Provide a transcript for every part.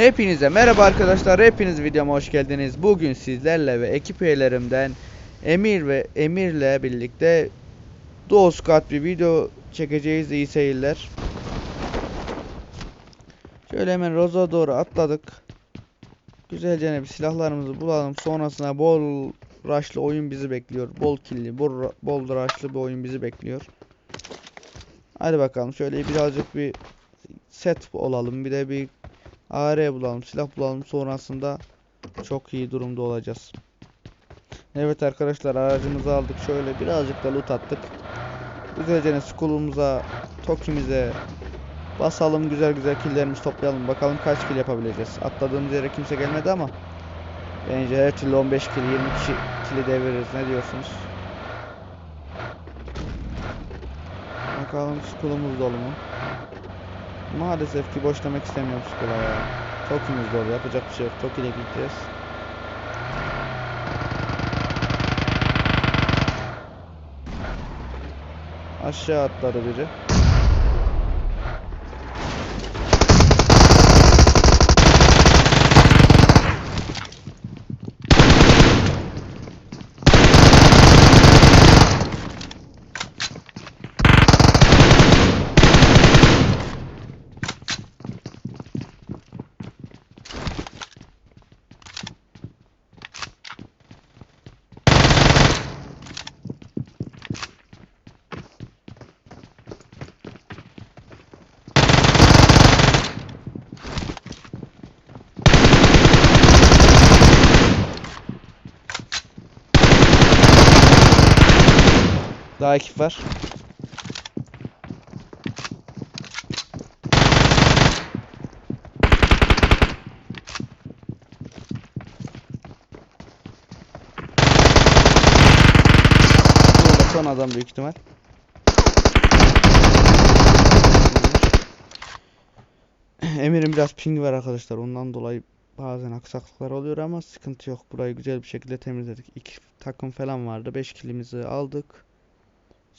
Hepinize merhaba arkadaşlar. Hepiniz videoma hoş geldiniz. Bugün sizlerle ve ekip üyelerimden Emir ve Emir'le birlikte Duo Squad bir video çekeceğiz. İyi seyirler. Şöyle hemen Roza doğru atladık. Güzelce bir silahlarımızı bulalım. Sonrasında bol rushlı oyun bizi bekliyor. Bol killi, bol, bol rushlı bir oyun bizi bekliyor. Hadi bakalım şöyle birazcık bir set olalım. Bir de bir AR bulalım, silah bulalım. Sonrasında çok iyi durumda olacağız. Evet arkadaşlar aracımızı aldık. Şöyle birazcık da loot attık. Güzelce skulumuza, tokimize basalım. Güzel güzel killlerimizi toplayalım. Bakalım kaç kill yapabileceğiz. Atladığımız yere kimse gelmedi ama bence her türlü 15 kill, 20 kişi killi deviririz. Ne diyorsunuz? Bakalım skulumuz dolu mu? Maalesef ki boş demek istemiyorum skula ya. Tokimiz dolu yapacak bir şey yok. Tok ile gideceğiz. Aşağı atladı biri. Ekip var. Son adam büyük ihtimal. Emir'in biraz pingi var arkadaşlar. Ondan dolayı bazen aksaklıklar oluyor ama sıkıntı yok. Burayı güzel bir şekilde temizledik. İki takım falan vardı. 5 kilimizi aldık.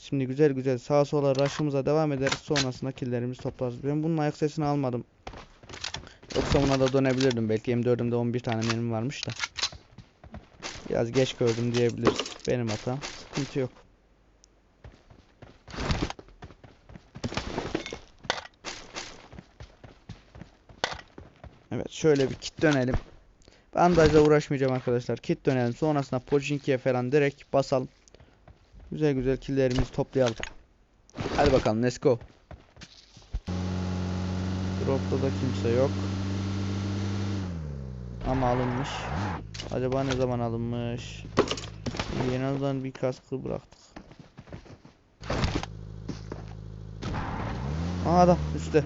Şimdi güzel güzel sağa sola rush'ımıza devam ederiz. Sonrasında killlerimizi toplarız. Ben bunun ayak sesini almadım. Yoksa buna da dönebilirdim. Belki M4'ümde 11 tane mermi varmış da. Biraz geç gördüm diyebiliriz. Benim hatam. Sıkıntı yok. Evet şöyle bir kit dönelim. Bandajla uğraşmayacağım arkadaşlar. Kit dönelim. Sonrasında Pochinki'ye falan direkt basalım. Güzel güzel killlerimizi toplayalım. Hadi bakalım let's go. Drop'ta da kimse yok. Ama alınmış. Acaba ne zaman alınmış? En azından bir kaskı bıraktık. Aha adam üstte.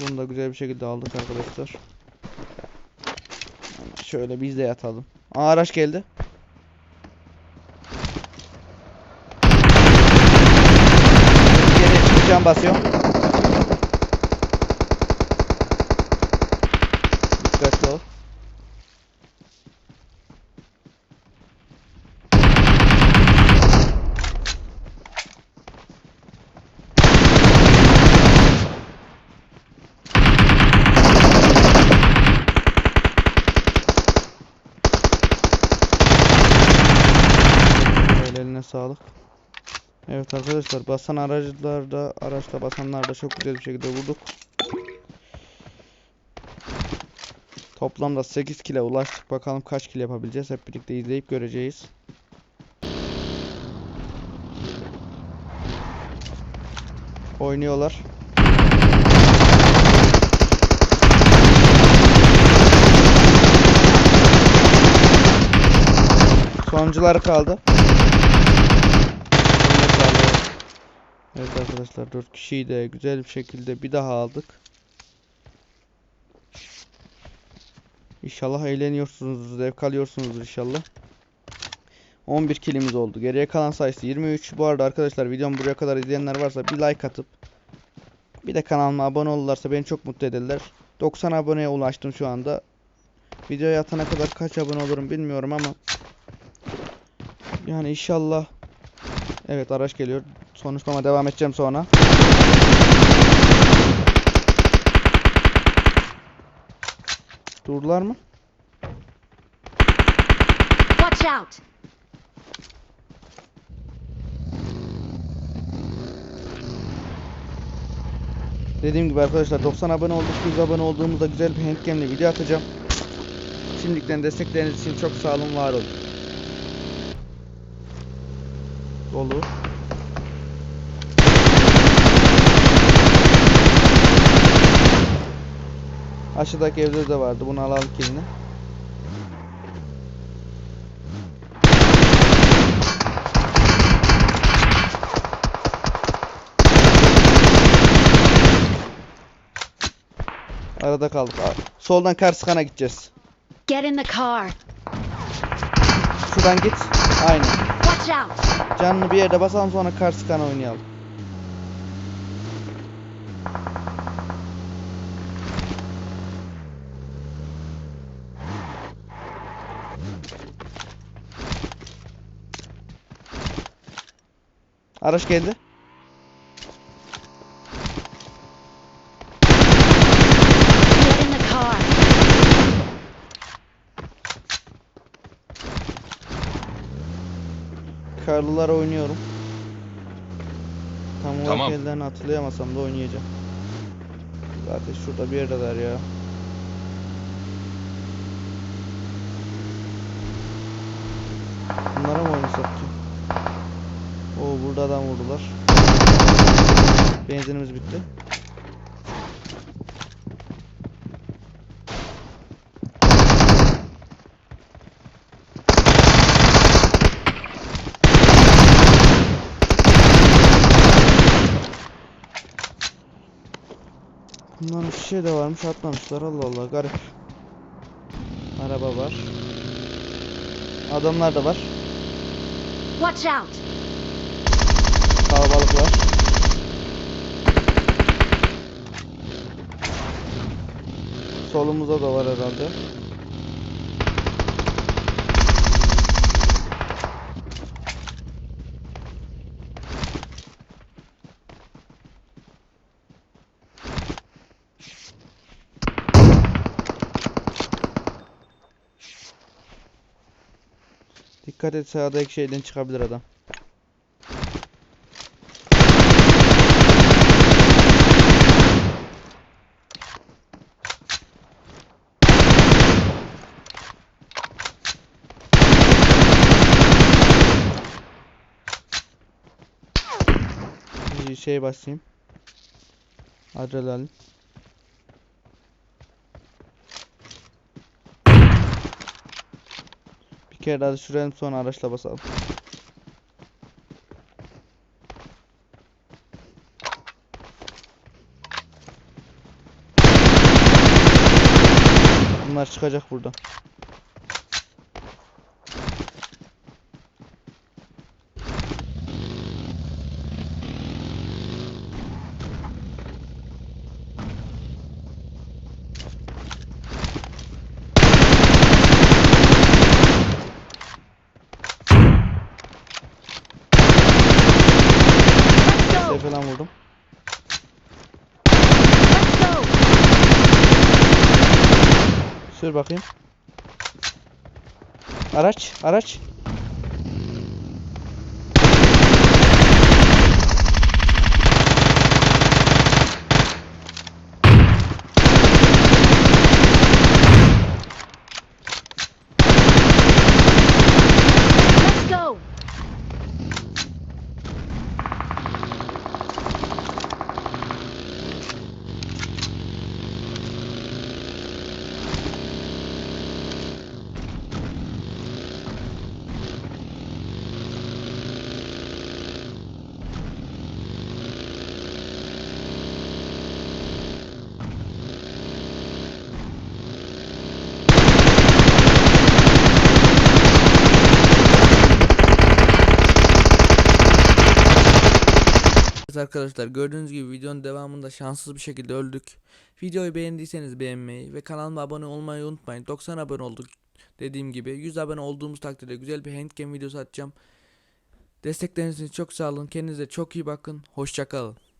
Bunu da güzel bir şekilde aldık arkadaşlar. Şöyle biz de yatalım. Aa, araç geldi. Geri can basıyor. Sağlık. Evet arkadaşlar basan aracılarda araçla basanlarda çok güzel bir şekilde vurduk. Toplamda 8 kile ulaştık. Bakalım kaç kil yapabileceğiz. Hep birlikte izleyip göreceğiz. Oynuyorlar. Sonuncuları kaldı. Evet arkadaşlar 4 kişiyi de güzel bir şekilde bir daha aldık. İnşallah eğleniyorsunuz, zevk alıyorsunuz inşallah. 11 kilimiz oldu. Geriye kalan sayısı 23. Bu arada arkadaşlar videomu buraya kadar izleyenler varsa bir like atıp bir de kanalıma abone olurlarsa beni çok mutlu ederler. 90 aboneye ulaştım şu anda. Videoya atana kadar kaç abone olurum bilmiyorum ama yani inşallah Evet araç geliyor. Konuşmama devam edeceğim sonra. Durdular mı? Watch out! Dediğim gibi arkadaşlar 90 abone olduk. 100 abone olduğumuzda güzel bir handcam'li video atacağım. Şimdiden destekleriniz için çok sağ olun, var olun. Dolu. Aşağıdaki evde de vardı. Bunu alalım kilini. Arada kaldık abi. Soldan Karskan'a gideceğiz. Get in the car. Şuradan git. Aynen. Watch! Canlı bir yerde basalım sonra Karskan'a oynayalım. Araç geldi. Get in the car. Karlılara oynuyorum. Tam olarak Tamam. ellerini hatırlayamasam da oynayacağım. Zaten şurada bir yerdeler ya. Bunlara mı oynasak ki? Oo burada adam vurdular. Benzinimiz bitti. Bunların bir şey de varmış atmamışlar Allah Allah garip. Araba var. Adamlar da var. Watch out! Kalabalıklar. Solumuzda da var herhalde. Dikkat et sağdaki şeyden çıkabilir adam. Şey basayım. Adrenalin. Kere daha sürelim sonra araçla basalım. Bunlar çıkacak buradan. Let's Şey go! falan vurdum. Let's go! Sür bakayım. Araç, araç. Let's go! Evet arkadaşlar gördüğünüz gibi videonun devamında şanssız bir şekilde öldük. Videoyu beğendiyseniz beğenmeyi ve kanalıma abone olmayı unutmayın. 90 abone olduk dediğim gibi. 100 abone olduğumuz takdirde güzel bir handcam videosu atacağım. Destekleriniz için çok sağ olun. Kendinize çok iyi bakın. Hoşçakalın.